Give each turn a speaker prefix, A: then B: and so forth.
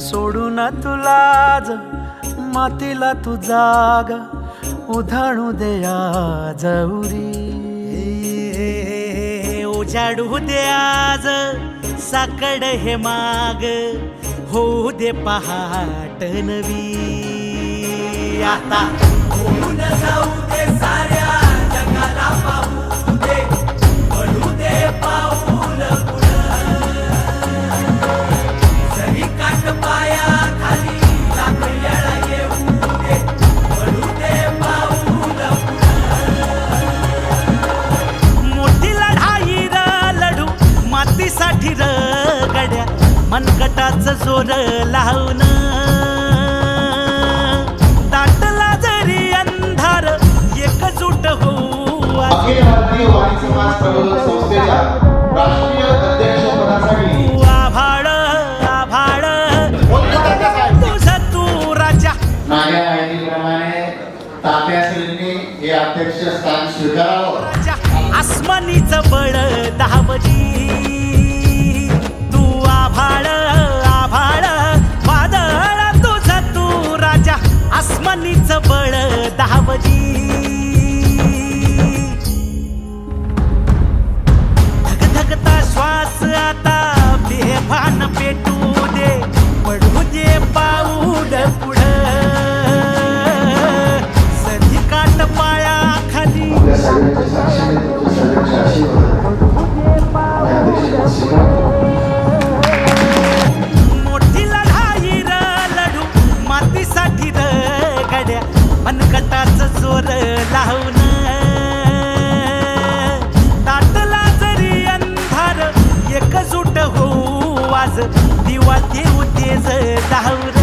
A: सोडून तुलाज मातीला तू जाग उधाणू देया जवरी उजाडू दे आज साकड हे माग होऊ दे पहाट नवी. आता. होऊन जाऊ दे साऱ्या जगाला पाहू दे. पडू दे पाऊल काट पाया खाली येऊ दे. पडू दे पाऊल मोठी लढाई र लढू मातीसाठी र गड्या मनगटाचं जोर लावून
B: प्रबोधन संस्थेच्या राष्ट्रीय अध्यक्षपदासाठी
A: आभाळ आभाळ. तू राजा
B: हे अध्यक्ष स्थान स्वीकारावं.
A: राजा आसमानीच बळ दहावजी तू आभाळ आभाळ. वादळ तुझ तू राजा आसमानीच बळ दहावजी आता बेभान पेटू दे पडू दे पाऊल पुढं. सधी काट पाया खाली. मोठी लढाई र लढू मातीसाठी र गड्या मनकटाच जोर लावून is a thousand.